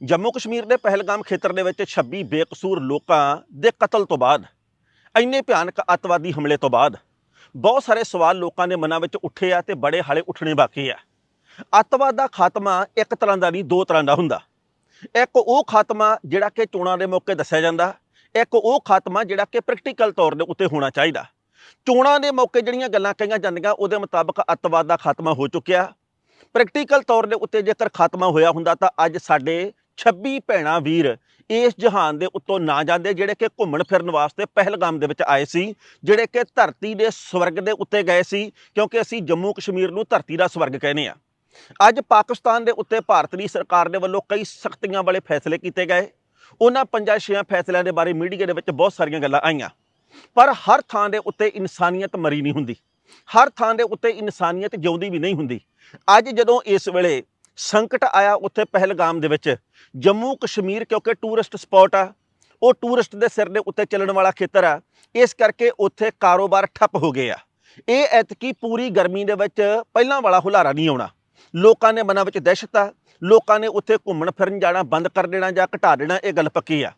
ਜੰਮੂ ਕਸ਼ਮੀਰ ਦੇ ਪਹਿਲਗਾਮ ਖੇਤਰ ਦੇ ਵਿੱਚ 26 ਬੇਕਸੂਰ ਲੋਕਾਂ ਦੇ ਕਤਲ ਤੋਂ ਬਾਅਦ, ਇੰਨੇ ਭਿਆਨਕ ਅੱਤਵਾਦੀ ਹਮਲੇ ਤੋਂ ਬਾਅਦ, ਬਹੁਤ ਸਾਰੇ ਸਵਾਲ ਲੋਕਾਂ ਦੇ ਮਨਾਂ ਵਿੱਚ ਉੱਠੇ ਆ ਤੇ ਬੜੇ ਹਾਲੇ ਉੱਠਣੇ ਬਾਕੀ ਆ। ਅੱਤਵਾਦ ਦਾ ਖਾਤਮਾ ਇੱਕ ਤਰ੍ਹਾਂ ਦਾ ਨਹੀਂ, ਦੋ ਤਰ੍ਹਾਂ ਦਾ ਹੁੰਦਾ। ਇੱਕ ਉਹ ਖਾਤਮਾ ਜਿਹੜਾ ਕਿ ਚੋਣਾਂ ਦੇ ਮੌਕੇ ਦੱਸਿਆ ਜਾਂਦਾ, ਇੱਕ ਉਹ ਖਾਤਮਾ ਜਿਹੜਾ ਕਿ ਪ੍ਰੈਕਟੀਕਲ ਤੌਰ ਦੇ ਉੱਤੇ ਹੋਣਾ ਚਾਹੀਦਾ। ਚੋਣਾਂ ਦੇ ਮੌਕੇ ਜਿਹੜੀਆਂ ਗੱਲਾਂ ਕਹੀਆਂ ਜਾਂਦੀਆਂ, ਉਹਦੇ ਮੁਤਾਬਕ ਅੱਤਵਾਦ ਦਾ ਖਾਤਮਾ ਹੋ ਚੁੱਕਿਆ। ਪ੍ਰੈਕਟੀਕਲ ਤੌਰ ਦੇ ਉੱਤੇ ਜੇਕਰ ਖਾਤਮਾ ਹੋਇਆ ਹੁੰਦਾ ਤਾਂ ਅੱਜ ਸਾਡੇ 26 ਭੈਣਾ ਵੀਰ ਇਸ ਜਹਾਨ ਦੇ ਉੱਤੋਂ ਨਾ ਜਾਂਦੇ, ਜਿਹੜੇ ਕਿ ਘੁੰਮਣ ਫਿਰਨ ਵਾਸਤੇ ਪਹਿਲਗਾਮ ਦੇ ਵਿੱਚ ਆਏ ਸੀ, ਜਿਹੜੇ ਕਿ ਧਰਤੀ ਦੇ ਸਵਰਗ ਦੇ ਉੱਤੇ ਗਏ ਸੀ, ਕਿਉਂਕਿ ਅਸੀਂ ਜੰਮੂ ਕਸ਼ਮੀਰ ਨੂੰ ਧਰਤੀ ਦਾ ਸਵਰਗ ਕਹਿੰਦੇ ਆ ਅੱਜ ਪਾਕਿਸਤਾਨ ਦੇ ਉੱਤੇ ਭਾਰਤ ਦੀ ਸਰਕਾਰ ਦੇ ਵੱਲੋਂ ਕਈ ਸਖਤੀਆਂ ਵਾਲੇ ਫੈਸਲੇ ਕੀਤੇ ਗਏ। ਉਹਨਾਂ ਪੰਜਾਂ ਛੇਆਂ ਫੈਸਲਿਆਂ ਦੇ ਬਾਰੇ ਮੀਡੀਆ ਦੇ ਵਿੱਚ ਬਹੁਤ ਸਾਰੀਆਂ ਗੱਲਾਂ ਆਈਆਂ। ਪਰ ਹਰ ਥਾਂ ਦੇ ਉੱਤੇ ਇਨਸਾਨੀਅਤ ਮਰੀ ਨਹੀਂ ਹੁੰਦੀ। ਹਰ ਥਾਂ ਦੇ ਉੱਤੇ ਇਨਸਾਨੀਅਤ ਜਿਉਂਦੀ ਵੀ ਨਹੀਂ ਹੁੰਦੀ। ਅੱਜ ਜਦੋਂ ਇਸ ਵੇਲੇ ਸੰਕਟ ਆਇਆ ਉੱਥੇ ਪਹਿਲਗਾਮ ਦੇ ਵਿੱਚ। ਜੰਮੂ ਕਸ਼ਮੀਰ ਕਿਉਂਕਿ ਟੂਰਿਸਟ ਸਪੌਟ ਆ, ਉਹ ਟੂਰਿਸਟ ਦੇ ਸਿਰ ਦੇ ਉੱਤੇ ਚੱਲਣ ਵਾਲਾ ਖੇਤਰ ਆ। ਇਸ ਕਰਕੇ ਉੱਥੇ ਕਾਰੋਬਾਰ ਠੱਪ ਹੋ ਗਏ ਆ। ਇਹ ਐਤਕੀ ਪੂਰੀ ਗਰਮੀ ਦੇ ਵਿੱਚ ਪਹਿਲਾਂ ਵਾਲਾ ਹੁਲਾਰਾ ਨਹੀਂ ਆਉਣਾ। ਲੋਕਾਂ ਨੇ ਮਨਾਂ ਵਿੱਚ ਦਹਿਸ਼ਤ ਆ। ਲੋਕਾਂ ਨੇ ਉੱਥੇ ਘੁੰਮਣ ਫਿਰਨ ਜਾਣਾ ਬੰਦ ਕਰ ਦੇਣਾ ਜਾਂ ਘਟਾ ਦੇਣਾ, ਇਹ ਗੱਲ ਪੱਕੀ ਆ।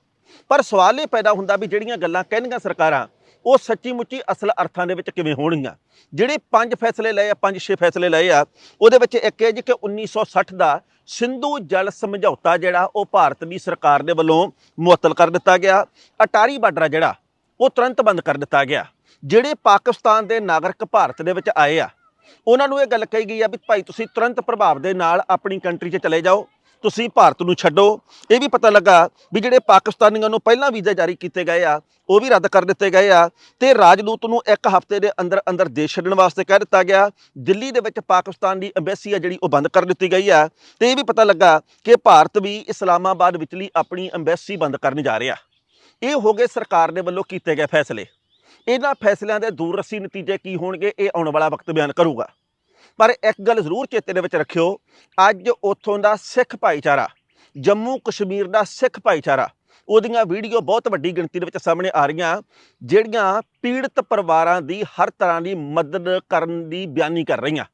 ਪਰ ਸਵਾਲ ਇਹ ਪੈਦਾ ਹੁੰਦਾ ਵੀ ਜਿਹੜੀਆਂ ਗੱਲਾਂ ਕਹਿੰਦੀਆਂ ਸਰਕਾਰਾਂ ਉਹ ਸੱਚੀ ਮੁੱਚੀ ਅਸਲ ਅਰਥਾਂ ਦੇ ਵਿੱਚ ਕਿਵੇਂ ਹੋਣਗੀਆਂ? ਜਿਹੜੇ ਪੰਜ ਫੈਸਲੇ ਲਏ ਆ, ਪੰਜ ਛੇ ਫੈਸਲੇ ਲਏ ਆ, ਉਹਦੇ ਵਿੱਚ ਇੱਕ ਹੈ ਜੀ ਕਿ 1960 ਦਾ ਸਿੰਧੂ ਜਲ ਸਮਝੌਤਾ ਜਿਹੜਾ, ਉਹ ਭਾਰਤ ਦੀ ਸਰਕਾਰ ਦੇ ਵੱਲੋਂ ਮੁਅੱਤਲ ਕਰ ਦਿੱਤਾ ਗਿਆ। ਅਟਾਰੀ ਬਾਰਡਰ ਆ ਜਿਹੜਾ, ਉਹ ਤੁਰੰਤ ਬੰਦ ਕਰ ਦਿੱਤਾ ਗਿਆ। ਜਿਹੜੇ ਪਾਕਿਸਤਾਨ ਦੇ ਨਾਗਰਿਕ ਭਾਰਤ ਦੇ ਵਿੱਚ ਆਏ ਆ, ਉਹਨਾਂ ਨੂੰ ਇਹ ਗੱਲ ਕਹੀ ਗਈ ਆ ਵੀ ਭਾਈ ਤੁਸੀਂ ਤੁਰੰਤ ਪ੍ਰਭਾਵ ਦੇ ਨਾਲ ਆਪਣੀ ਕੰਟਰੀ 'ਚ ਚਲੇ ਜਾਓ। ਤੁਸੀਂ ਭਾਰਤ ਨੂੰ ਛੱਡੋ। ਇਹ ਵੀ ਪਤਾ ਲੱਗਾ ਵੀ ਜਿਹੜੇ ਪਾਕਿਸਤਾਨੀਆਂ ਨੂੰ ਪਹਿਲਾਂ ਵੀਜ਼ਾ ਜਾਰੀ ਕੀਤੇ ਗਏ ਆ, ਉਹ ਵੀ ਰੱਦ ਕਰ ਦਿੱਤੇ ਗਏ ਆ ਤੇ ਰਾਜਦੂਤ ਨੂੰ ਇੱਕ ਹਫ਼ਤੇ ਦੇ ਅੰਦਰ ਅੰਦਰ ਦੇਸ਼ ਛੱਡਣ ਵਾਸਤੇ ਕਹਿ ਦਿੱਤਾ ਗਿਆ। ਦਿੱਲੀ ਦੇ ਵਿੱਚ ਪਾਕਿਸਤਾਨ ਦੀ ਐਮਬੈਸੀ ਆ ਜਿਹੜੀ ਉਹ ਬੰਦ ਕਰ ਦਿੱਤੀ ਗਈ ਆ ਤੇ ਇਹ ਵੀ ਪਤਾ ਲੱਗਾ ਕਿ ਭਾਰਤ ਵੀ ਇਸਲਾਮਾਬਾਦ ਵਿਚਲੀ ਆਪਣੀ ਐਮਬੈਸੀ ਬੰਦ ਕਰਨ ਜਾ ਰਿਹਾ। ਇਹ ਹੋ ਗਏ ਸਰਕਾਰ ਦੇ ਵੱਲੋਂ ਕੀਤੇ ਗਏ ਫੈਸਲੇ। ਇਹਨਾਂ ਫੈਸਲਿਆਂ ਦੇ ਦੂਰ ਦੂਰਰਸੀ ਨਤੀਜੇ ਕੀ ਹੋਣਗੇ, ਇਹ ਆਉਣ ਵਾਲਾ ਵਕਤ ਬਿਆਨ ਕਰੂਗਾ। ਪਰ ਇੱਕ ਗੱਲ ਜ਼ਰੂਰ ਚੇਤੇ ਦੇ ਵਿੱਚ ਰੱਖਿਓ, ਅੱਜ ਉੱਥੋਂ ਦਾ ਸਿੱਖ ਭਾਈਚਾਰਾ, ਜੰਮੂ ਕਸ਼ਮੀਰ ਦਾ ਸਿੱਖ ਭਾਈਚਾਰਾ, ਉਹਦੀਆਂ ਵੀਡੀਓ ਬਹੁਤ ਵੱਡੀ ਗਿਣਤੀ ਦੇ ਵਿੱਚ ਸਾਹਮਣੇ ਆ ਰਹੀਆਂ, ਜਿਹੜੀਆਂ ਪੀੜਤ ਪਰਿਵਾਰਾਂ ਦੀ ਹਰ ਤਰ੍ਹਾਂ ਦੀ ਮਦਦ ਕਰਨ ਦੀ ਬਿਆਨੀ ਕਰ ਰਹੀਆਂ।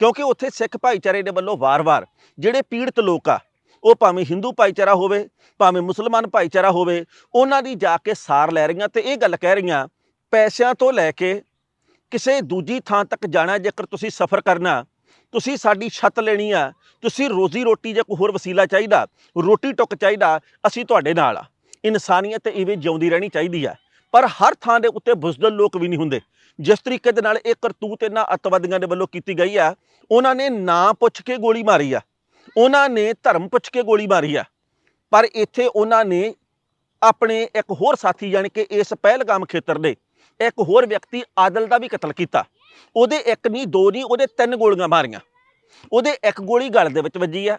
ਕਿਉਂਕਿ ਉੱਥੇ ਸਿੱਖ ਭਾਈਚਾਰੇ ਦੇ ਵੱਲੋਂ ਵਾਰ-ਵਾਰ ਜਿਹੜੇ ਪੀੜਤ ਲੋਕ ਆ, ਉਹ ਭਾਵੇਂ ਹਿੰਦੂ ਭਾਈਚਾਰਾ ਹੋਵੇ, ਭਾਵੇਂ ਮੁਸਲਮਾਨ ਭਾਈਚਾਰਾ ਹੋਵੇ, ਉਹਨਾਂ ਦੀ ਜਾ ਕੇ ਸਾਰ ਲੈ ਰਹੀਆਂ ਤੇ ਇਹ ਗੱਲ ਕਹਿ ਰਹੀਆਂ, ਪੈਸਿਆਂ ਤੋਂ ਲੈ ਕੇ ਕਿਸੇ ਦੂਜੀ ਥਾਂ ਤੱਕ ਜਾਣਾ ਜੇਕਰ ਤੁਸੀਂ ਸਫ਼ਰ ਕਰਨਾ ਤੁਸੀਂ ਸਾਡੀ ਛੱਤ ਲੈਣੀ ਆ ਤੁਸੀਂ ਰੋਜ਼ੀ ਰੋਟੀ ਜਾਂ ਕੋਈ ਹੋਰ ਵਸੀਲਾ ਚਾਹੀਦਾ, ਰੋਟੀ ਟੁੱਕ ਚਾਹੀਦਾ, ਅਸੀਂ ਤੁਹਾਡੇ ਨਾਲ ਆ। ਇਨਸਾਨੀਅਤ ਇਵੇਂ ਜਿਉਂਦੀ ਰਹਿਣੀ ਚਾਹੀਦੀ ਆ ਪਰ ਹਰ ਥਾਂ ਦੇ ਉੱਤੇ ਬੁਜ਼ਦਲ ਲੋਕ ਵੀ ਨਹੀਂ ਹੁੰਦੇ। ਜਿਸ ਤਰੀਕੇ ਦੇ ਨਾਲ ਇਹ ਕਰਤੂਤ ਇਹਨਾਂ ਅੱਤਵਾਦੀਆਂ ਦੇ ਵੱਲੋਂ ਕੀਤੀ ਗਈ ਆ ਉਹਨਾਂ ਨੇ ਨਾਂ ਪੁੱਛ ਕੇ ਗੋਲੀ ਮਾਰੀ ਆ ਉਹਨਾਂ ਨੇ ਧਰਮ ਪੁੱਛ ਕੇ ਗੋਲੀ ਮਾਰੀ ਆ ਪਰ ਇੱਥੇ ਉਹਨਾਂ ਨੇ ਆਪਣੇ ਇੱਕ ਹੋਰ ਸਾਥੀ ਯਾਨੀ ਕਿ ਇਸ ਪਹਿਲਗਾਮ ਖੇਤਰ ਦੇ ਇੱਕ ਹੋਰ ਵਿਅਕਤੀ ਆਦਲ ਦਾ ਵੀ ਕਤਲ ਕੀਤਾ। ਉਹਦੇ ਇੱਕ ਨਹੀਂ ਦੋ ਨਹੀਂ ਉਹਦੇ ਤਿੰਨ ਗੋਲੀਆਂ ਮਾਰੀਆਂ। ਉਹਦੇ ਇੱਕ ਗੋਲੀ ਗਲ ਦੇ ਵਿੱਚ ਵੱਜੀ ਆ,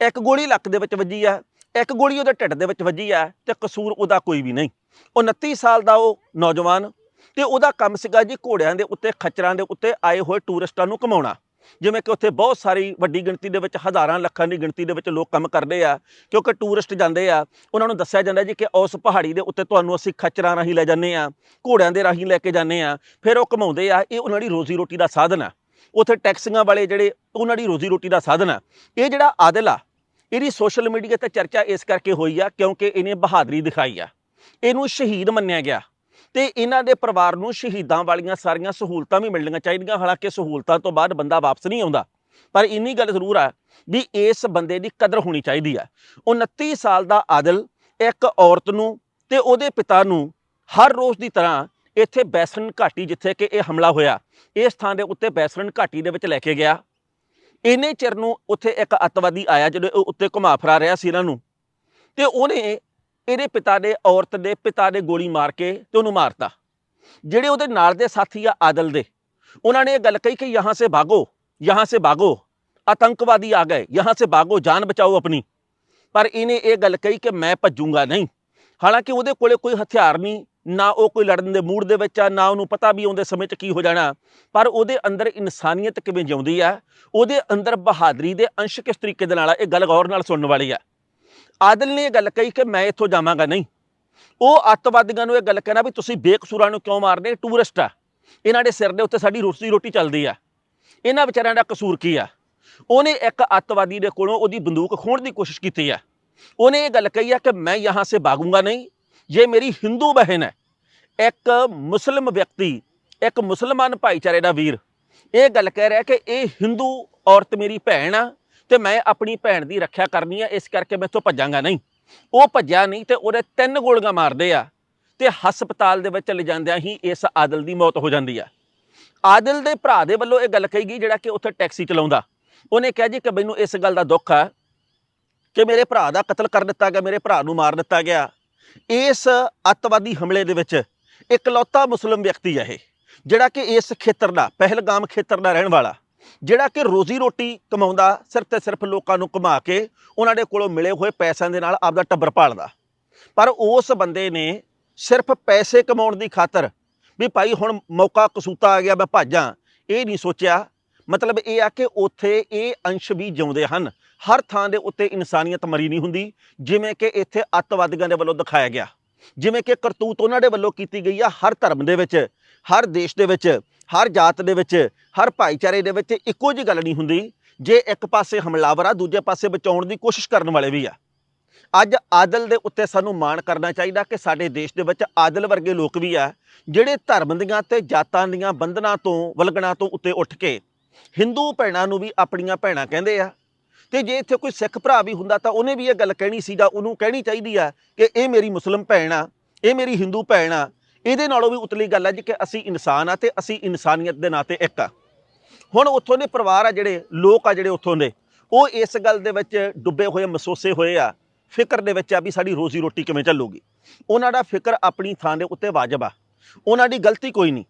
ਇੱਕ ਗੋਲੀ ਲੱਕ ਦੇ ਵਿੱਚ ਵੱਜੀ ਆ, ਇੱਕ ਗੋਲੀ ਉਹਦੇ ਢਿੱਡ ਦੇ ਵਿੱਚ ਵੱਜੀ ਆ ਤੇ ਕਸੂਰ ਉਹਦਾ ਕੋਈ ਵੀ ਨਹੀਂ। ਉਹ 29 ਸਾਲ ਦਾ ਉਹ ਨੌਜਵਾਨ ਤੇ ਉਹਦਾ ਕੰਮ ਸੀਗਾ ਜੀ ਘੋੜਿਆਂ ਦੇ ਉੱਤੇ, ਖੱਚਰਾਂ ਦੇ ਉੱਤੇ ਆਏ ਹੋਏ ਟੂਰਿਸਟਾਂ ਨੂੰ ਘਮਾਉਣਾ। ਜਿਵੇਂ ਕਿ ਉੱਥੇ ਬਹੁਤ ਸਾਰੀ ਵੱਡੀ ਗਿਣਤੀ ਦੇ ਵਿੱਚ ਹਜ਼ਾਰਾਂ ਲੱਖਾਂ ਦੀ ਗਿਣਤੀ ਦੇ ਵਿੱਚ ਲੋਕ ਕੰਮ ਕਰਦੇ ਆ, ਕਿਉਂਕਿ ਟੂਰਿਸਟ ਜਾਂਦੇ ਆ, ਉਹਨਾਂ ਨੂੰ ਦੱਸਿਆ ਜਾਂਦਾ ਜੀ ਕਿ ਉਸ ਪਹਾੜੀ ਦੇ ਉੱਤੇ ਤੁਹਾਨੂੰ ਅਸੀਂ ਖੱਚਰਾਂ ਰਾਹੀਂ ਲੈ ਜਾਂਦੇ ਆ, ਘੋੜਿਆਂ ਦੇ ਰਾਹੀਂ ਲੈ ਕੇ ਜਾਂਦੇ ਆ, ਫਿਰ ਉਹ ਘਮਾਉਂਦੇ ਆ, ਇਹ ਉਹਨਾਂ ਦੀ ਰੋਜ਼ੀ ਰੋਟੀ ਦਾ ਸਾਧਨ ਆ। ਉੱਥੇ ਟੈਕਸੀਆਂ ਵਾਲੇ ਜਿਹੜੇ ਉਹਨਾਂ ਦੀ ਰੋਜ਼ੀ ਰੋਟੀ ਦਾ ਸਾਧਨ ਆ। ਇਹ ਜਿਹੜਾ ਆਦਲ ਆ, ਇਹਦੀ ਸੋਸ਼ਲ ਮੀਡੀਆ ਤੇ ਚਰਚਾ ਇਸ ਕਰਕੇ ਹੋਈ ਆ ਕਿਉਂਕਿ ਇਹਨੇ ਬਹਾਦਰੀ ਦਿਖਾਈ ਆ। ਇਹਨੂੰ ਸ਼ਹੀਦ ਮੰਨਿਆ ਗਿਆ। ਤੇ ਇਹਨਾਂ ਦੇ ਪਰਿਵਾਰ ਨੂੰ ਸ਼ਹੀਦਾਂ ਵਾਲੀਆਂ ਸਾਰੀਆਂ ਸਹੂਲਤਾਂ ਵੀ ਮਿਲਣੀਆਂ ਚਾਹੀਦੀਆਂ। ਹਾਲਾਂਕਿ ਸਹੂਲਤਾਂ ਤੋਂ ਬਾਅਦ ਬੰਦਾ ਵਾਪਸ ਨਹੀਂ ਆਉਂਦਾ। ਪਰ ਇੰਨੀ ਗੱਲ ਜ਼ਰੂਰ ਆ ਵੀ ਇਸ ਬੰਦੇ ਦੀ ਕਦਰ ਹੋਣੀ ਚਾਹੀਦੀ ਆ। 29 ਸਾਲ ਦਾ ਆਦਲ, ਇੱਕ ਔਰਤ ਨੂੰ ਤੇ ਉਹਦੇ ਪਿਤਾ ਨੂੰ ਹਰ ਰੋਜ਼ ਦੀ ਤਰ੍ਹਾਂ ਇੱਥੇ ਬੈਸਰਨ ਘਾਟੀ ਜਿੱਥੇ ਕਿ ਇਹ ਹਮਲਾ ਹੋਇਆ, ਇਸ ਥਾਂ ਦੇ ਉੱਤੇ ਬੈਸਰਨ ਘਾਟੀ ਦੇ ਵਿੱਚ ਲੈ ਕੇ ਗਿਆ। ਇੰਨੇ ਚਿਰ ਨੂੰ ਉੱਥੇ ਇੱਕ ਅੱਤਵਾਦੀ ਆਇਆ, ਜਦੋਂ ਉੱਤੇ ਘੁਮਾ ਫਿਰਾ ਰਿਹਾ ਸੀ ਇਹਨਾਂ ਨੂੰ। ਤੇ ਉਹਨੇ ਇਹਦੇ ਪਿਤਾ ਦੇ, ਔਰਤ ਦੇ ਪਿਤਾ ਦੇ ਗੋਲੀ ਮਾਰ ਕੇ ਤੇ ਉਹਨੂੰ ਮਾਰਤਾ। ਜਿਹੜੇ ਉਹਦੇ ਨਾਲ ਦੇ ਸਾਥੀ ਆ ਆਦਲ ਦੇ, ਉਹਨਾਂ ਨੇ ਇਹ ਗੱਲ ਕਹੀ ਕਿ ਯਹਾਂ ਸੇ ਭਾਗੋ, ਯਹਾਂ ਸੇ ਭਾਗੋ, ਆਤੰਕਵਾਦੀ ਆ ਗਏ, ਯਹਾਂ ਸੇ ਭਾਗੋ, ਜਾਨ ਬਚਾਓ ਆਪਣੀ। ਪਰ ਇਹਨੇ ਇਹ ਗੱਲ ਕਹੀ ਕਿ ਮੈਂ ਭੱਜੂਗਾ ਨਹੀਂ। ਹਾਲਾਂਕਿ ਉਹਦੇ ਕੋਲੇ ਕੋਈ ਹਥਿਆਰ ਨਹੀਂ, ਨਾ ਉਹ ਕੋਈ ਲੜਨ ਦੇ ਮੂਡ ਦੇ ਵਿੱਚ ਆ, ਨਾ ਉਹਨੂੰ ਪਤਾ ਵੀ ਆਉਂਦੇ ਸਮੇਂ 'ਚ ਕੀ ਹੋ ਜਾਣਾ। ਪਰ ਉਹਦੇ ਅੰਦਰ ਇਨਸਾਨੀਅਤ ਕਿਵੇਂ ਜਿਉਂਦੀ ਆ, ਉਹਦੇ ਅੰਦਰ ਬਹਾਦਰੀ ਦੇ ਅੰਸ਼ ਕਿਸ ਤਰੀਕੇ ਦੇ ਨਾਲ ਆ, ਇਹ ਗੱਲ ਗੌਰ ਨਾਲ ਸੁਣਨ ਵਾਲੀ ਆ। ਆਦਲ ਨੇ ਇਹ ਗੱਲ ਕਹੀ ਕਿ ਮੈਂ ਇੱਥੋਂ ਜਾਵਾਂਗਾ ਨਹੀਂ। ਉਹ ਅੱਤਵਾਦੀਆਂ ਨੂੰ ਇਹ ਗੱਲ ਕਹਿਣਾ ਵੀ ਤੁਸੀਂ ਬੇਕਸੂਰਾਂ ਨੂੰ ਕਿਉਂ ਮਾਰਦੇ? ਟੂਰਿਸਟ ਆ। ਇਹਨਾਂ ਦੇ ਸਿਰ ਦੇ ਉੱਤੇ ਸਾਡੀ ਰੋਟੀ ਰੋਟੀ ਚੱਲਦੀ ਆ। ਇਹਨਾਂ ਵਿਚਾਰਿਆਂ ਦਾ ਕਸੂਰ ਕੀ ਆ? ਉਹਨੇ ਇੱਕ ਅੱਤਵਾਦੀ ਦੇ ਕੋਲੋਂ ਉਹਦੀ ਬੰਦੂਕ ਖੋਹਣ ਦੀ ਕੋਸ਼ਿਸ਼ ਕੀਤੀ ਆ। ਉਹਨੇ ਇਹ ਗੱਲ ਕਹੀ ਆ ਕਿ ਮੈਂ ਯਹਾਂ ਸੇ ਭਾਗੂੰਗਾ ਨਹੀਂ। ਇਹ ਮੇਰੀ ਹਿੰਦੂ ਬਹਿਨ ਹੈ। ਇੱਕ ਮੁਸਲਮ ਵਿਅਕਤੀ, ਇੱਕ ਮੁਸਲਮਾਨ ਭਾਈਚਾਰੇ ਦਾ ਵੀਰ, ਇਹ ਗੱਲ ਕਹਿ ਰਿਹਾ ਕਿ ਇਹ ਹਿੰਦੂ ਔਰਤ ਮੇਰੀ ਭੈਣ ਆ। ਤੇ ਮੈਂ ਆਪਣੀ ਭੈਣ ਦੀ ਰੱਖਿਆ ਕਰਨੀ ਆ, ਇਸ ਕਰਕੇ ਮੈਂ ਤੋਂ ਭੱਜਾਂਗਾ ਨਹੀਂ। ਉਹ ਭੱਜਿਆ ਨਹੀਂ ਤੇ ਉਹਦੇ ਤਿੰਨ ਗੋਲੀਆਂ ਮਾਰਦੇ ਆ ਤੇ ਹਸਪਤਾਲ ਦੇ ਵਿੱਚ ਲਿਜਾਂਦਿਆਂ ਹੀ ਇਸ ਆਦਲ ਦੀ ਮੌਤ ਹੋ ਜਾਂਦੀ ਆ। ਆਦਲ ਦੇ ਭਰਾ ਦੇ ਵੱਲੋਂ ਇਹ ਗੱਲ ਕਹੀ ਗਈ ਜਿਹੜਾ ਕਿ ਉੱਥੇ ਟੈਕਸੀ ਚਲਾਉਂਦਾ। ਉਹਨੇ ਕਿਹਾ ਜੀ ਕਿ ਮੈਨੂੰ ਇਸ ਗੱਲ ਦਾ ਦੁੱਖ ਆ ਕਿ ਮੇਰੇ ਭਰਾ ਦਾ ਕਤਲ ਕਰ ਦਿੱਤਾ ਗਿਆ, ਮੇਰੇ ਭਰਾ ਨੂੰ ਮਾਰ ਦਿੱਤਾ ਗਿਆ। ਇਸ ਅੱਤਵਾਦੀ ਹਮਲੇ ਦੇ ਵਿੱਚ ਇਕਲੌਤਾ ਮੁਸਲਮ ਵਿਅਕਤੀ ਹੈ ਇਹ, ਜਿਹੜਾ ਕਿ ਇਸ ਖੇਤਰ ਦਾ, ਪਹਿਲਗਾਮ ਖੇਤਰ ਦਾ ਰਹਿਣ ਵਾਲਾ। ਜਿਹੜਾ ਕਿ ਰੋਜ਼ੀ ਰੋਟੀ ਕਮਾਉਂਦਾ, ਸਿਰਫ ਤੇ ਸਿਰਫ ਲੋਕਾਂ ਨੂੰ ਘੁਮਾ ਕੇ ਉਹਨਾਂ ਦੇ ਕੋਲੋਂ ਮਿਲੇ ਹੋਏ ਪੈਸਿਆਂ ਦੇ ਨਾਲ ਆਪਦਾ ਟੱਬਰ ਪਾਲਦਾ। ਪਰ ਉਸ ਬੰਦੇ ਨੇ ਸਿਰਫ ਪੈਸੇ ਕਮਾਉਣ ਦੀ ਖਾਤਰ ਵੀ ਭਾਈ ਹੁਣ ਮੌਕਾ ਕਸੂਤਾ ਆ ਗਿਆ, ਮੈਂ ਭਾਜਾਂ ਇਹ ਨਹੀਂ ਸੋਚਿਆ। ਮਤਲਬ ਇਹ ਆ ਕਿ ਉੱਥੇ ਇਹ ਅੰਸ਼ ਵੀ ਜਿਉਂਦੇ ਹਨ। ਹਰ ਥਾਂ ਦੇ ਉੱਤੇ ਇਨਸਾਨੀਅਤ ਮਰੀ ਨਹੀਂ ਹੁੰਦੀ, ਜਿਵੇਂ ਕਿ ਇੱਥੇ ਅੱਤਵਾਦੀਆਂ ਦੇ ਵੱਲੋਂ ਦਿਖਾਇਆ ਗਿਆ। ਜਿਵੇਂ ਕਿ ਕਰਤੂਤ ਉਹਨਾਂ ਦੇ ਵੱਲੋਂ ਕੀਤੀ ਗਈ ਆ ਹਰ ਧਰਮ ਦੇ ਵਿੱਚ, ਹਰ ਦੇਸ਼ ਦੇ ਵਿੱਚ। ਹਰ ਜਾਤ ਦੇ ਵਿੱਚ, ਹਰ ਭਾਈਚਾਰੇ ਦੇ ਵਿੱਚ ਇੱਕੋ ਜਿਹੀ ਗੱਲ ਨਹੀਂ ਹੁੰਦੀ, ਜੇ ਇੱਕ ਪਾਸੇ ਹਮਲਾਵਰ ਆ, ਦੂਜੇ ਪਾਸੇ ਬਚਾਉਣ ਦੀ ਕੋਸ਼ਿਸ਼ ਕਰਨ ਵਾਲੇ ਵੀ ਆ। ਅੱਜ ਆਦਲ ਦੇ ਉੱਤੇ ਸਾਨੂੰ ਮਾਣ ਕਰਨਾ ਚਾਹੀਦਾ ਕਿ ਸਾਡੇ ਦੇਸ਼ ਦੇ ਵਿੱਚ ਆਦਲ ਵਰਗੇ ਲੋਕ ਵੀ ਆ, ਜਿਹੜੇ ਧਰਮ ਦੀਆਂ ਤੇ ਜਾਤਾਂ ਦੀਆਂ ਬੰਧਨਾਂ ਤੋਂ, ਵਲਗਣਾ ਤੋਂ ਉੱਤੇ ਉੱਠ ਕੇ ਹਿੰਦੂ ਭੈਣਾਂ ਨੂੰ ਵੀ ਆਪਣੀਆਂ ਭੈਣਾਂ ਕਹਿੰਦੇ ਆ। ਤੇ ਜੇ ਇੱਥੇ ਕੋਈ ਸਿੱਖ ਭਰਾ ਵੀ ਹੁੰਦਾ ਤਾਂ ਉਹਨੇ ਵੀ ਇਹ ਗੱਲ ਕਹਿਣੀ ਸੀ ਜਾਂ ਉਹਨੂੰ ਕਹਿਣੀ ਚਾਹੀਦੀ ਆ ਕਿ ਇਹ ਮੇਰੀ ਮੁਸਲਮ ਭੈਣ ਆ, ਇਹ ਮੇਰੀ ਹਿੰਦੂ ਭੈਣ ਆ ਇਹਦੇ ਨਾਲੋਂ ਵੀ ਉਤਲੀ ਗੱਲ ਆ ਜੀ ਕਿ ਅਸੀਂ ਇਨਸਾਨ ਆ ਤੇ ਅਸੀਂ ਇਨਸਾਨੀਅਤ ਦੇ ਨਾਤੇ ਇੱਕ ਆ। ਹੁਣ ਉੱਥੋਂ ਦੇ ਪਰਿਵਾਰ ਆ ਜਿਹੜੇ, ਲੋਕ ਆ ਜਿਹੜੇ ਉੱਥੋਂ ਦੇ, ਉਹ ਇਸ ਗੱਲ ਦੇ ਵਿੱਚ ਡੁੱਬੇ ਹੋਏ ਮਸੋਸੇ ਹੋਏ ਆ, ਫਿਕਰ ਦੇ ਵਿੱਚ ਆ ਵੀ ਸਾਡੀ ਰੋਜ਼ੀ ਰੋਟੀ ਕਿਵੇਂ ਚੱਲੂਗੀ। ਉਹਨਾਂ ਦਾ ਫਿਕਰ ਆਪਣੀ ਥਾਂ ਦੇ ਉੱਤੇ ਵਾਜਬ ਆ। ਉਹਨਾਂ ਦੀ ਗਲਤੀ ਕੋਈ ਨਹੀਂ।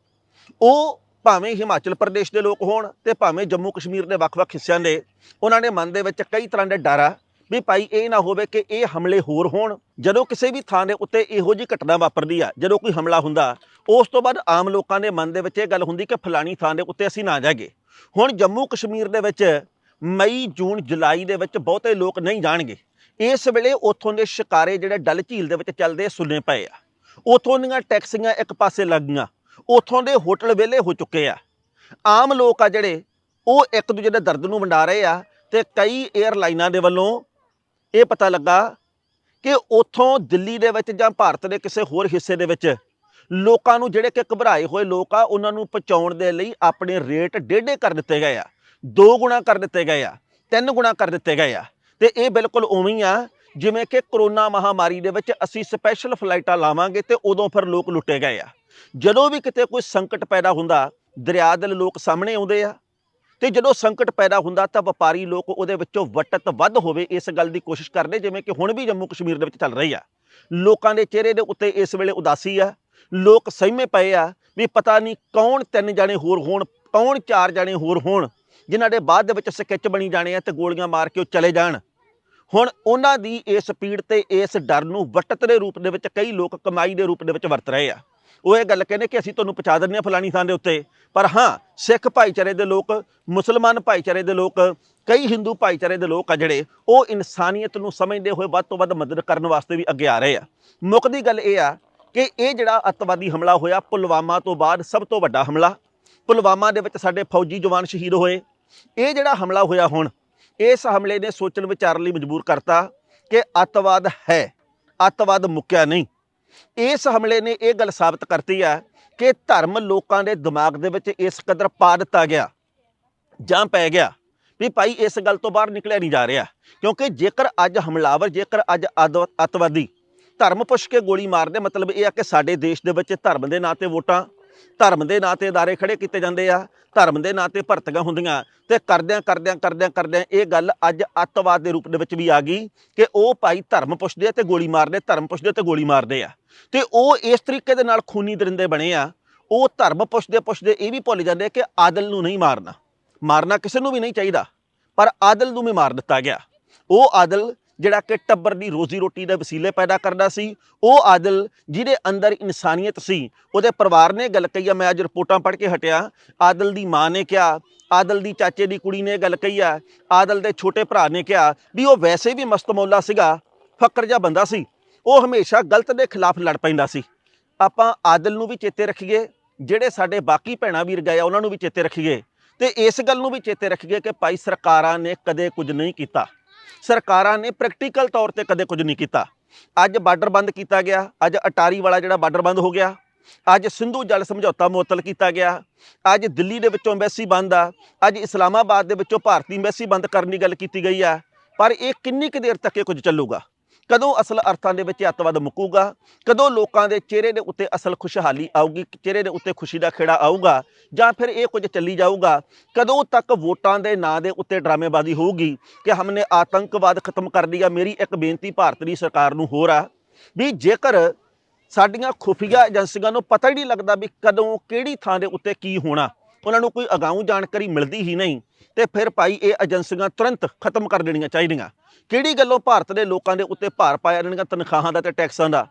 ਉਹ ਭਾਵੇਂ ਹਿਮਾਚਲ ਪ੍ਰਦੇਸ਼ ਦੇ ਲੋਕ ਹੋਣ ਤੇ ਭਾਵੇਂ ਜੰਮੂ ਕਸ਼ਮੀਰ ਦੇ ਵੱਖ-ਵੱਖ ਹਿੱਸਿਆਂ ਦੇ, ਉਹਨਾਂ ਦੇ ਮਨ ਦੇ ਵਿੱਚ ਕਈ ਤਰ੍ਹਾਂ ਦੇ ਡਰ ਆ। ਵੀ ਭਾਈ ਇਹ ਨਾ ਹੋਵੇ ਕਿ ਇਹ ਹਮਲੇ ਹੋਰ ਹੋਣ। ਜਦੋਂ ਕਿਸੇ ਵੀ ਥਾਂ ਦੇ ਉੱਤੇ ਇਹੋ ਜਿਹੀ ਘਟਨਾ ਵਾਪਰਦੀ ਆ, ਜਦੋਂ ਕੋਈ ਹਮਲਾ ਹੁੰਦਾ, ਉਸ ਤੋਂ ਬਾਅਦ ਆਮ ਲੋਕਾਂ ਦੇ ਮਨ ਦੇ ਵਿੱਚ ਇਹ ਗੱਲ ਹੁੰਦੀ ਕਿ ਫਲਾਣੀ ਥਾਂ ਦੇ ਉੱਤੇ ਅਸੀਂ ਨਾ ਜਾਗੇ ਹੁਣ ਜੰਮੂ ਕਸ਼ਮੀਰ ਦੇ ਵਿੱਚ ਮਈ, ਜੂਨ, ਜੁਲਾਈ ਦੇ ਵਿੱਚ ਬਹੁਤੇ ਲੋਕ ਨਹੀਂ ਜਾਣਗੇ। ਇਸ ਵੇਲੇ ਉੱਥੋਂ ਦੇ ਸ਼ਿਕਾਰੇ ਜਿਹੜੇ ਡਲ ਝੀਲ ਦੇ ਵਿੱਚ ਚੱਲਦੇ ਸੁਣੇ ਪਏ ਆ। ਉੱਥੋਂ ਦੀਆਂ ਟੈਕਸੀਆਂ ਇੱਕ ਪਾਸੇ ਲੱਗ ਗਈਆਂ, ਉੱਥੋਂ ਦੇ ਹੋਟਲ ਵਿਹਲੇ ਹੋ ਚੁੱਕੇ ਆ। ਆਮ ਲੋਕ ਆ ਜਿਹੜੇ, ਉਹ ਇੱਕ ਦੂਜੇ ਦੇ ਦਰਦ ਨੂੰ ਵੰਡਾ ਰਹੇ ਆ ਤੇ ਕਈ 에ਅਰਲਾਈਨਾਂ ਦੇ ਵੱਲੋਂ ਇਹ ਪਤਾ ਲੱਗਾ ਕਿ ਉੱਥੋਂ ਦਿੱਲੀ ਦੇ ਵਿੱਚ ਜਾਂ ਭਾਰਤ ਦੇ ਕਿਸੇ ਹੋਰ ਹਿੱਸੇ ਦੇ ਵਿੱਚ ਲੋਕਾਂ ਨੂੰ ਜਿਹੜੇ ਕਿ ਘਬਰਾਏ ਹੋਏ ਲੋਕ ਆ, ਉਹਨਾਂ ਨੂੰ ਪਹੁੰਚਾਉਣ ਦੇ ਲਈ ਆਪਣੇ ਰੇਟ ਡੇਢੇ ਕਰ ਦਿੱਤੇ ਗਏ ਆ, ਦੋ ਗੁਣਾ ਕਰ ਦਿੱਤੇ ਗਏ ਆ, ਤਿੰਨ ਗੁਣਾ ਕਰ ਦਿੱਤੇ ਗਏ ਆ। ਤੇ ਇਹ ਬਿਲਕੁਲ ਉਵੇਂ ਹੀ ਆ, ਜਿਵੇਂ ਕਿ ਕਰੋਨਾ ਮਹਾਮਾਰੀ ਦੇ ਵਿੱਚ ਅਸੀਂ ਸਪੈਸ਼ਲ ਫਲਾਈਟਾਂ ਲਾਵਾਂਗੇ ਤੇ ਉਦੋਂ ਫਿਰ ਲੋਕ ਲੁੱਟੇ ਗਏ ਆ। ਜਦੋਂ ਵੀ ਕਿਤੇ ਕੋਈ ਸੰਕਟ ਪੈਦਾ ਹੁੰਦਾ, ਦਰਿਆ ਦੇ ਲੋਕ ਸਾਹਮਣੇ ਆਉਂਦੇ ਆ ਤੇ ਜਦੋਂ ਸੰਕਟ ਪੈਦਾ ਹੁੰਦਾ ਤਾਂ ਵਪਾਰੀ ਲੋਕ ਉਹਦੇ ਵਿੱਚੋਂ ਵਟਤ ਵੱਧ ਹੋਵੇ, ਇਸ ਗੱਲ ਦੀ ਕੋਸ਼ਿਸ਼ ਕਰਦੇ, ਜਿਵੇਂ ਕਿ ਹੁਣ ਵੀ ਜੰਮੂ ਕਸ਼ਮੀਰ ਦੇ ਵਿੱਚ ਚੱਲ ਰਹੀ ਆ। ਲੋਕਾਂ ਦੇ ਚਿਹਰੇ ਦੇ ਉੱਤੇ ਇਸ ਵੇਲੇ ਉਦਾਸੀ ਆ, ਲੋਕ ਸਹਿਮੇ ਪਏ ਆ ਵੀ ਪਤਾ ਨਹੀਂ ਕੌਣ ਤਿੰਨ ਜਾਣੇ ਹੋਰ ਹੋਣ, ਕੌਣ ਚਾਰ ਜਾਣੇ ਹੋਰ ਹੋਣ, ਜਿਨ੍ਹਾਂ ਦੇ ਬਾਅਦ ਦੇ ਵਿੱਚ ਸਕੈਚ ਬਣੀ ਜਾਣੇ ਆ ਤੇ ਗੋਲੀਆਂ ਮਾਰ ਕੇ ਉਹ ਚਲੇ ਜਾਣ। ਹੁਣ ਉਹਨਾਂ ਦੀ ਇਸ ਪੀੜ ਤੇ ਇਸ ਡਰ ਨੂੰ ਵਟਤ ਦੇ ਰੂਪ ਦੇ ਵਿੱਚ ਕਈ ਲੋਕ ਕਮਾਈ ਦੇ ਰੂਪ ਦੇ ਵਿੱਚ ਵਰਤ ਰਹੇ ਆ। ਉਹ ਇਹ ਗੱਲ ਕਹਿੰਦੇ ਕਿ ਅਸੀਂ ਤੁਹਾਨੂੰ ਪਹੁੰਚਾ ਦਿੰਦੇ ਹਾਂ ਫਲਾਣੀ ਥਾਂ ਦੇ ਉੱਤੇ। ਪਰ ਹਾਂ, ਸਿੱਖ ਭਾਈਚਾਰੇ ਦੇ ਲੋਕ, ਮੁਸਲਮਾਨ ਭਾਈਚਾਰੇ ਦੇ ਲੋਕ, ਕਈ ਹਿੰਦੂ ਭਾਈਚਾਰੇ ਦੇ ਲੋਕ ਆ ਜਿਹੜੇ, ਉਹ ਇਨਸਾਨੀਅਤ ਨੂੰ ਸਮਝਦੇ ਹੋਏ ਵੱਧ ਤੋਂ ਵੱਧ ਮਦਦ ਕਰਨ ਵਾਸਤੇ ਵੀ ਅੱਗੇ ਆ ਰਹੇ ਆ। ਮੁੱਕਦੀ ਗੱਲ ਇਹ ਆ ਕਿ ਇਹ ਜਿਹੜਾ ਅੱਤਵਾਦੀ ਹਮਲਾ ਹੋਇਆ, ਪੁਲਵਾਮਾ ਤੋਂ ਬਾਅਦ ਸਭ ਤੋਂ ਵੱਡਾ ਹਮਲਾ। ਪੁਲਵਾਮਾ ਦੇ ਵਿੱਚ ਸਾਡੇ ਫੌਜੀ ਜਵਾਨ ਸ਼ਹੀਦ ਹੋਏ। ਇਹ ਜਿਹੜਾ ਹਮਲਾ ਹੋਇਆ ਹੁਣ, ਇਸ ਹਮਲੇ ਨੇ ਸੋਚਣ ਵਿਚਾਰਨ ਲਈ ਮਜਬੂਰ ਕਰਤਾ ਕਿ ਅੱਤਵਾਦ ਹੈ, ਅੱਤਵਾਦ ਮੁੱਕਿਆ ਨਹੀਂ। ਇਸ ਹਮਲੇ ਨੇ ਇਹ ਗੱਲ ਸਾਬਤ ਕਰਤੀ ਹੈ ਕਿ ਧਰਮ ਲੋਕਾਂ ਦੇ ਦਿਮਾਗ ਦੇ ਵਿੱਚ ਇਸ ਕਦਰ ਪਾ ਦਿੱਤਾ ਗਿਆ, ਜਾਂ ਪੈ ਗਿਆ ਵੀ ਭਾਈ ਇਸ ਗੱਲ ਤੋਂ ਬਾਹਰ ਨਿਕਲਿਆ ਨਹੀਂ ਜਾ ਰਿਹਾ। ਕਿਉਂਕਿ ਜੇਕਰ ਅੱਜ ਹਮਲਾਵਰ, ਜੇਕਰ ਅੱਜ ਅਦ- ਅੱਤਵਾਦੀ ਧਰਮ ਪੁੱਛ ਕੇ ਗੋਲੀ ਮਾਰਦੇ, ਮਤਲਬ ਇਹ ਆ ਕਿ ਸਾਡੇ ਦੇਸ਼ ਦੇ ਵਿੱਚ ਧਰਮ ਦੇ ਨਾਂ ਤੇ ਵੋਟਾਂ ਧਰਮ ਦੇ ਨਾਂ ਤੇ ادارے ਖੜੇ ਕੀਤੇ ਜਾਂਦੇ ਆ ਧਰਮ ਦੇ ਨਾਂ ਤੇ ਭਰਤੀਆਂ ਹੁੰਦੀਆਂ ਤੇ ਕਰਦਿਆਂ ਕਰਦਿਆਂ ਕਰਦਿਆਂ ਕਰਦਿਆਂ ਇਹ ਗੱਲ ਅੱਜ ਅੱਤਵਾਦ ਦੇ ਰੂਪ ਦੇ ਵਿੱਚ ਵੀ ਆ ਗਈ ਕਿ ਉਹ ਭਾਈ ਧਰਮ ਪੁੱਛਦੇ ਆ ਤੇ ਗੋਲੀ ਮਾਰਦੇ ਧਰਮ ਪੁੱਛਦੇ ਤੇ ਗੋਲੀ ਮਾਰਦੇ ਆ ਤੇ ਉਹ ਇਸ ਤਰੀਕੇ ਦੇ ਨਾਲ ਖੂਨੀ ਦਰਿੰਦੇ ਬਣੇ ਆ ਉਹ ਧਰਮ ਪੁੱਛਦੇ ਪੁੱਛਦੇ ਇਹ ਵੀ ਭੁੱਲ ਜਾਂਦੇ ਆ ਕਿ ਆਦਲ ਨੂੰ ਨਹੀਂ ਮਾਰਨਾ ਮਾਰਨਾ ਕਿਸੇ ਨੂੰ ਵੀ ਨਹੀਂ ਚਾਹੀਦਾ ਪਰ ਆਦਲ ਨੂੰ ਵੀ ਮਾਰ ਦਿੱਤਾ ਗਿਆ ਉਹ ਆਦਲ ਜਿਹੜਾ ਕਿ ਟੱਬਰ ਦੀ ਰੋਜ਼ੀ ਰੋਟੀ ਦੇ ਵਸੀਲੇ ਪੈਦਾ ਕਰਦਾ ਸੀ, ਉਹ ਆਦਲ ਜਿਹਦੇ ਅੰਦਰ ਇਨਸਾਨੀਅਤ ਸੀ, ਉਹਦੇ ਪਰਿਵਾਰ ਨੇ ਗੱਲ ਕਹੀ ਆ, ਮੈਂ ਅੱਜ ਰਿਪੋਰਟਾਂ ਪੜ੍ਹ ਕੇ ਹਟਿਆ, ਆਦਲ ਦੀ ਮਾਂ ਨੇ ਕਿਹਾ, ਆਦਲ ਦੀ ਚਾਚੇ ਦੀ ਕੁੜੀ ਨੇ ਗੱਲ ਕਹੀ ਆ, ਆਦਲ ਦੇ ਛੋਟੇ ਭਰਾ ਨੇ ਕਿਹਾ ਵੀ ਉਹ ਵੈਸੇ ਵੀ ਮਸਤਮੌਲਾ ਸੀਗਾ, ਫੱਕਰ ਜਿਹਾ ਬੰਦਾ ਸੀ, ਉਹ ਹਮੇਸ਼ਾ ਗਲਤ ਦੇ ਖਿਲਾਫ ਲੜ ਪੈਂਦਾ ਸੀ। ਆਪਾਂ ਆਦਲ ਨੂੰ ਵੀ ਚੇਤੇ ਰੱਖੀਏ, ਜਿਹੜੇ ਸਾਡੇ ਬਾਕੀ ਭੈਣਾਂ ਵੀਰ ਗਏ ਆ, ਉਹਨਾਂ ਨੂੰ ਵੀ ਚੇਤੇ ਰੱਖੀਏ ਤੇ ਇਸ ਗੱਲ ਨੂੰ ਵੀ ਚੇਤੇ ਰੱਖੀਏ ਕਿ ਭਾਈ ਸਰਕਾਰਾਂ ਨੇ ਕਦੇ ਕੁਝ ਨਹੀਂ ਕੀਤਾ। ਸਰਕਾਰਾਂ ਨੇ ਪ੍ਰੈਕਟੀਕਲ ਤੌਰ ਤੇ ਕਦੇ ਕੁਝ ਨਹੀਂ ਕੀਤਾ। ਅੱਜ ਬਾਰਡਰ ਬੰਦ ਕੀਤਾ ਗਿਆ, ਅੱਜ ਅਟਾਰੀ ਵਾਲਾ ਜਿਹੜਾ ਬਾਰਡਰ ਬੰਦ ਹੋ ਗਿਆ, ਅੱਜ ਸਿੰਧੂ ਜਲ ਸਮਝੌਤਾ ਮੁਅੱਤਲ ਕੀਤਾ ਗਿਆ, ਅੱਜ ਦਿੱਲੀ ਦੇ ਵਿੱਚੋਂ ਐਮਬੈਸੀ ਬੰਦ ਆ, ਅੱਜ ਇਸਲਾਮਾਬਾਦ ਦੇ ਵਿੱਚੋਂ ਭਾਰਤੀ ਐਮਬੈਸੀ ਬੰਦ ਕਰਨ ਦੀ ਗੱਲ ਕੀਤੀ ਗਈ ਆ, ਪਰ ਇਹ ਕਿੰਨੀ ਕੁ ਦੇਰ ਤੱਕ ਇਹ ਕੁਝ ਚੱਲੂਗਾ? ਕਦੋਂ ਅਸਲ ਅਰਥਾਂ ਦੇ ਵਿੱਚ ਅੱਤਵਾਦ ਮੁੱਕੂਗਾ? ਕਦੋਂ ਲੋਕਾਂ ਦੇ ਚਿਹਰੇ ਦੇ ਉੱਤੇ ਅਸਲ ਖੁਸ਼ਹਾਲੀ ਆਊਗੀ, ਚਿਹਰੇ ਦੇ ਉੱਤੇ ਖੁਸ਼ੀ ਦਾ ਖੇੜਾ ਆਊਗਾ ਜਾਂ ਫਿਰ ਇਹ ਕੁਝ ਚੱਲੀ ਜਾਊਗਾ? ਕਦੋਂ ਤੱਕ ਵੋਟਾਂ ਦੇ ਨਾਂ ਦੇ ਉੱਤੇ ਡਰਾਮੇਬਾਜ਼ੀ ਹੋਊਗੀ ਕਿ ਹਮਨੇ ਆਤੰਕਵਾਦ ਖਤਮ ਕਰ ਦਿਆ ਮੇਰੀ ਇੱਕ ਬੇਨਤੀ ਭਾਰਤ ਦੀ ਸਰਕਾਰ ਨੂੰ ਹੋਰ ਆ ਵੀ ਜੇਕਰ ਸਾਡੀਆਂ ਖੁਫੀਆ ਏਜੰਸੀਆਂ ਨੂੰ ਪਤਾ ਹੀ ਨਹੀਂ ਲੱਗਦਾ ਵੀ ਕਦੋਂ, ਕਿਹੜੀ ਥਾਂ ਦੇ ਉੱਤੇ ਕੀ ਹੋਣਾ। ਉਹਨਾਂ ਨੂੰ ਕੋਈ ਅਗਾਊਂ ਜਾਣਕਾਰੀ ਮਿਲਦੀ ਹੀ ਨਹੀਂ ਤੇ ਫਿਰ ਭਾਈ ਇਹ ਏਜੰਸੀਆਂ ਤੁਰੰਤ ਖਤਮ ਕਰ ਦੇਣੀਆਂ ਚਾਹੀਦੀਆਂ। ਕਿਹੜੀ ਗੱਲੋਂ ਭਾਰਤ ਦੇ ਲੋਕਾਂ ਦੇ ਉੱਤੇ ਭਾਰ ਪਾਇਆ ਇਹਨਾਂ ਤਨਖਾਹਾਂ ਦਾ ਤੇ ਟੈਕਸਾਂ ਦਾ?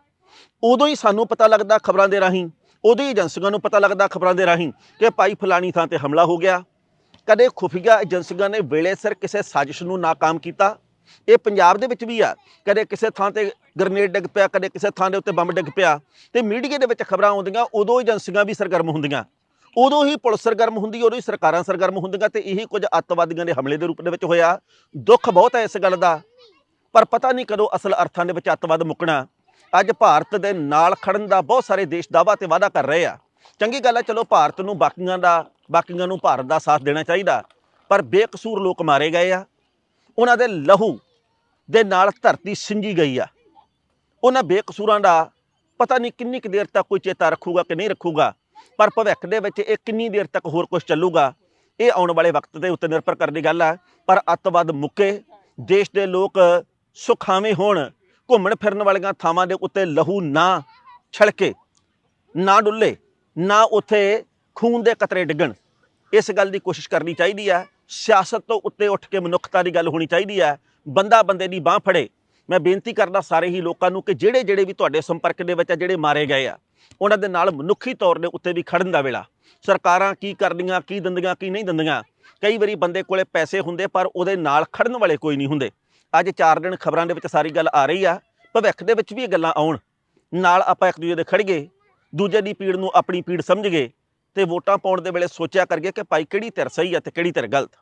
ਉਦੋਂ ਹੀ ਸਾਨੂੰ ਪਤਾ ਲੱਗਦਾ ਖਬਰਾਂ ਦੇ ਰਾਹੀਂ, ਉਦੋਂ ਹੀ ਏਜੰਸੀਆਂ ਨੂੰ ਪਤਾ ਲੱਗਦਾ ਖਬਰਾਂ ਦੇ ਰਾਹੀਂ ਕਿ ਭਾਈ ਫਲਾਣੀ ਥਾਂ ਤੇ ਹਮਲਾ ਹੋ ਗਿਆ। ਕਦੇ ਖੁਫੀਆ ਏਜੰਸੀਆਂ ਨੇ ਵੇਲੇ ਸਿਰ ਕਿਸੇ ਸਾਜ਼ਿਸ਼ ਨੂੰ ਨਾਕਾਮ ਕੀਤਾ? ਇਹ ਪੰਜਾਬ ਦੇ ਵਿੱਚ ਵੀ ਆ। ਕਦੇ ਕਿਸੇ ਥਾਂ ਤੇ ਗ੍ਰਨੇਡ ਡਿੱਗ ਪਿਆ, ਕਦੇ ਕਿਸੇ ਥਾਂ ਦੇ ਉੱਤੇ ਬੰਬ ਡਿੱਗ ਪਿਆ। ਤੇ ਮੀਡੀਆ ਦੇ ਵਿੱਚ ਖਬਰਾਂ ਆਉਂਦੀਆਂ, ਉਦੋਂ ਏਜੰਸੀਆਂ ਵੀ ਸਰਗਰਮ ਹੁੰਦੀਆਂ। ਉਦੋਂ ਹੀ ਪੁਲਿਸ ਸਰਗਰਮ ਹੁੰਦੀ, ਉਦੋਂ ਹੀ ਸਰਕਾਰਾਂ ਸਰਗਰਮ ਹੁੰਦੀਆਂ ਤੇ ਇਹੀ ਕੁਝ ਅੱਤਵਾਦੀਆਂ ਦੇ ਹਮਲੇ ਦੇ ਰੂਪ ਦੇ ਵਿੱਚ ਹੋਇਆ। ਦੁੱਖ ਬਹੁਤ ਹੈ ਇਸ ਗੱਲ ਦਾ, ਪਰ ਪਤਾ ਨਹੀਂ ਕਦੋਂ ਅਸਲ ਅਰਥਾਂ ਦੇ ਵਿੱਚ ਅੱਤਵਾਦ ਮੁੱਕਣਾ। ਅੱਜ ਭਾਰਤ ਦੇ ਨਾਲ ਖੜਨ ਦਾ ਬਹੁਤ ਸਾਰੇ ਦੇਸ਼ ਦਾਅਵਾ ਤੇ ਵਾਅਦਾ ਕਰ ਰਹੇ ਆ। ਚੰਗੀ ਗੱਲ ਹੈ, ਚਲੋ ਭਾਰਤ ਨੂੰ ਬਾਕੀਆਂ ਦਾ, ਬਾਕੀਆਂ ਨੂੰ ਭਾਰਤ ਦਾ ਸਾਥ ਦੇਣਾ ਚਾਹੀਦਾ, ਪਰ ਬੇਕਸੂਰ ਲੋਕ ਮਾਰੇ ਗਏ ਆ। ਉਹਨਾਂ ਦੇ ਲਹੂ ਦੇ ਨਾਲ ਧਰਤੀ ਸਿੰਜੀ ਗਈ ਆ। ਉਹਨਾਂ ਬੇਕਸੂਰਾਂ ਦਾ ਪਤਾ ਨਹੀਂ ਕਿੰਨੀ ਕੁ ਦੇਰ ਤੱਕ ਕੋਈ ਚੇਤਾ ਰੱਖੂਗਾ ਕਿ ਨਹੀਂ ਰੱਖੂਗਾ। ਪਰ ਭਵਿੱਖ ਦੇ ਵਿੱਚ ਇਹ ਕਿੰਨੀ ਦੇਰ ਤੱਕ ਹੋਰ ਕੁਝ ਚੱਲੂਗਾ, ਇਹ ਆਉਣ ਵਾਲੇ ਵਕਤ ਦੇ ਉੱਤੇ ਨਿਰਭਰ ਕਰਦੀ ਗੱਲ ਆ। ਪਰ ਅੱਤਵਾਦ ਮੁੱਕੇ, ਦੇਸ਼ ਦੇ ਲੋਕ ਸੁਖਾਵੇਂ ਹੋਣ, ਘੁੰਮਣ ਫਿਰਨ ਵਾਲੀਆਂ ਥਾਵਾਂ ਦੇ ਉੱਤੇ ਲਹੂ ਨਾ ਛਲਕੇ ਨਾ ਡੁੱਲੇ, ਨਾ ਉੱਥੇ ਖੂਨ ਦੇ ਕਤਰੇ ਡਿੱਗਣ, ਇਸ ਗੱਲ ਦੀ ਕੋਸ਼ਿਸ਼ ਕਰਨੀ ਚਾਹੀਦੀ ਹੈ ਸਿਆਸਤ ਤੋਂ ਉੱਤੇ ਉੱਠ ਕੇ ਮਨੁੱਖਤਾ ਦੀ ਗੱਲ ਹੋਣੀ ਚਾਹੀਦੀ ਹੈ ਬੰਦਾ ਬੰਦੇ ਦੀ ਬਾਹ ਫੜੇ ਮੈਂ ਬੇਨਤੀ ਕਰਦਾ ਸਾਰੇ ਹੀ ਲੋਕਾਂ ਨੂੰ ਕਿ ਜਿਹੜੇ ਜਿਹੜੇ ਵੀ ਤੁਹਾਡੇ ਸੰਪਰਕ ਦੇ ਵਿੱਚ ਆ, ਜਿਹੜੇ ਮਾਰੇ ਗਏ ਆ, ਉਹਨਾਂ ਦੇ ਨਾਲ ਮਨੁੱਖੀ ਤੌਰ ਦੇ ਉੱਤੇ ਵੀ ਖੜਨ ਦਾ ਵੇਲਾ। ਸਰਕਾਰਾਂ ਕੀ ਕਰਦੀਆਂ, ਕੀ ਦਿੰਦੀਆਂ, ਕੀ ਨਹੀਂ ਦਿੰਦੀਆਂ? ਕਈ ਵਾਰੀ ਬੰਦੇ ਕੋਲੇ ਪੈਸੇ ਹੁੰਦੇ, ਪਰ ਉਹਦੇ ਨਾਲ ਖੜਨ ਵਾਲੇ ਕੋਈ ਨਹੀਂ ਹੁੰਦੇ। ਅੱਜ 4 ਦਿਨ ਖਬਰਾਂ ਦੇ ਵਿੱਚ ਸਾਰੀ ਗੱਲ ਆ ਰਹੀ ਆ, ਭਵਿੱਖ ਦੇ ਵਿੱਚ ਵੀ ਇਹ ਗੱਲਾਂ ਆਉਣ। ਨਾਲ ਆਪਾਂ ਇੱਕ ਦੂਜੇ ਦੇ ਖੜੀਏ, ਦੂਜੇ ਦੀ ਪੀੜ ਨੂੰ ਆਪਣੀ ਪੀੜ ਸਮਝ ਗਏ, ਤੇ ਵੋਟਾਂ ਪਾਉਣ ਦੇ ਵੇਲੇ ਸੋਚਿਆ ਕਰੀਏ ਕਿ ਭਾਈ ਕਿਹੜੀ ਧਿਰ ਸਹੀ ਆ ਤੇ ਕਿਹੜੀ ਧਿਰ ਗਲਤ।